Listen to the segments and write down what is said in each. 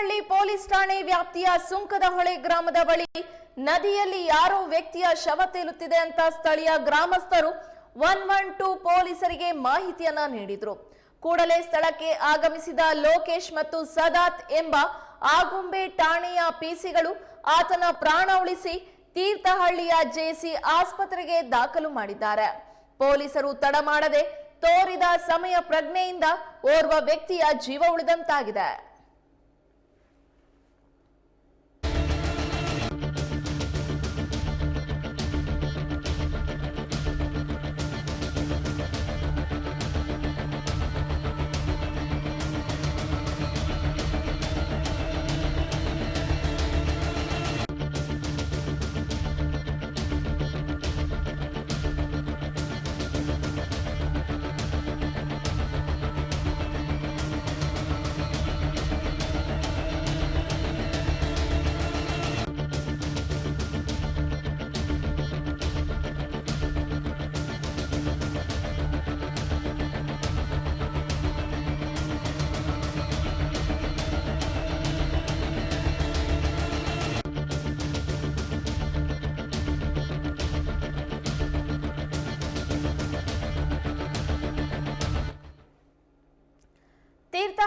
Thirthahalli police ಠಾಣೆ ವ್ಯಾಪ್ತಿಯ ಸುಂಕದ ಹೊಳೆ ಗ್ರಾಮದ ಬಳಿ ನದಿಯಲ್ಲಿ ಯಾರೋ ವ್ಯಕ್ತಿಯ ಶವ ತೇಲುತ್ತಿದೆ ಅಂತ ಸ್ಥಳೀಯ ಗ್ರಾಮಸ್ಥರು ಒನ್ ಒನ್ ಟೂ ಪೊಲೀಸರಿಗೆ ಮಾಹಿತಿಯನ್ನ ನೀಡಿದ್ರು. ಕೂಡಲೇ ಸ್ಥಳಕ್ಕೆ ಆಗಮಿಸಿದ ಲೋಕೇಶ್ ಮತ್ತು ಸದಾತ್ ಎಂಬ ಆಗುಂಬೆ ಠಾಣೆಯ ಪಿಸಿಗಳು ಆತನ ಪ್ರಾಣ ಉಳಿಸಿ ತೀರ್ಥಹಳ್ಳಿಯ ಜೆಸಿ ಆಸ್ಪತ್ರೆಗೆ ದಾಖಲು ಮಾಡಿದ್ದಾರೆ. ಪೊಲೀಸರು ತಡ ಮಾಡದೆ ತೋರಿದ ಸಮಯ ಪ್ರಜ್ಞೆಯಿಂದ ಓರ್ವ ವ್ಯಕ್ತಿಯ ಜೀವ ಉಳಿದಂತಾಗಿದೆ.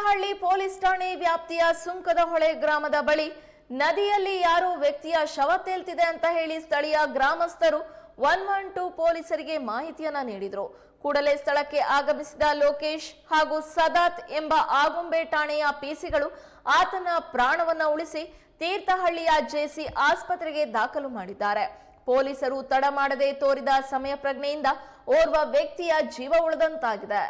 ತೀರ್ಥಹಳ್ಳಿ ಪೊಲೀಸ್ ಠಾಣೆ ವ್ಯಾಪ್ತಿಯ ಸುಂಕದ ಹೊಳೆ ಗ್ರಾಮದ ಬಳಿ ನದಿಯಲ್ಲಿ ಯಾರೋ ವ್ಯಕ್ತಿಯ ಶವ ತೇಲ್ತಿದೆ ಅಂತ ಹೇಳಿ ಸ್ಥಳೀಯ ಗ್ರಾಮಸ್ಥರು ಒನ್ ಒನ್ ಟೂ ಪೊಲೀಸರಿಗೆ ಮಾಹಿತಿಯನ್ನ ನೀಡಿದ್ರು. ಕೂಡಲೇ ಸ್ಥಳಕ್ಕೆ ಆಗಮಿಸಿದ ಲೋಕೇಶ್ ಹಾಗೂ ಸದಾತ್ ಎಂಬ ಆಗುಂಬೆ ಠಾಣೆಯ ಪಿಸಿಗಳು ಆತನ ಪ್ರಾಣವನ್ನ ಉಳಿಸಿ ತೀರ್ಥಹಳ್ಳಿಯ ಜೆಸಿ ಆಸ್ಪತ್ರೆಗೆ ದಾಖಲು ಮಾಡಿದ್ದಾರೆ. ಪೊಲೀಸರು ತಡ ಮಾಡದೆ ತೋರಿದ ಸಮಯ ಪ್ರಜ್ಞೆಯಿಂದ ಓರ್ವ ವ್ಯಕ್ತಿಯ ಜೀವ ಉಳಿದಂತಾಗಿದೆ.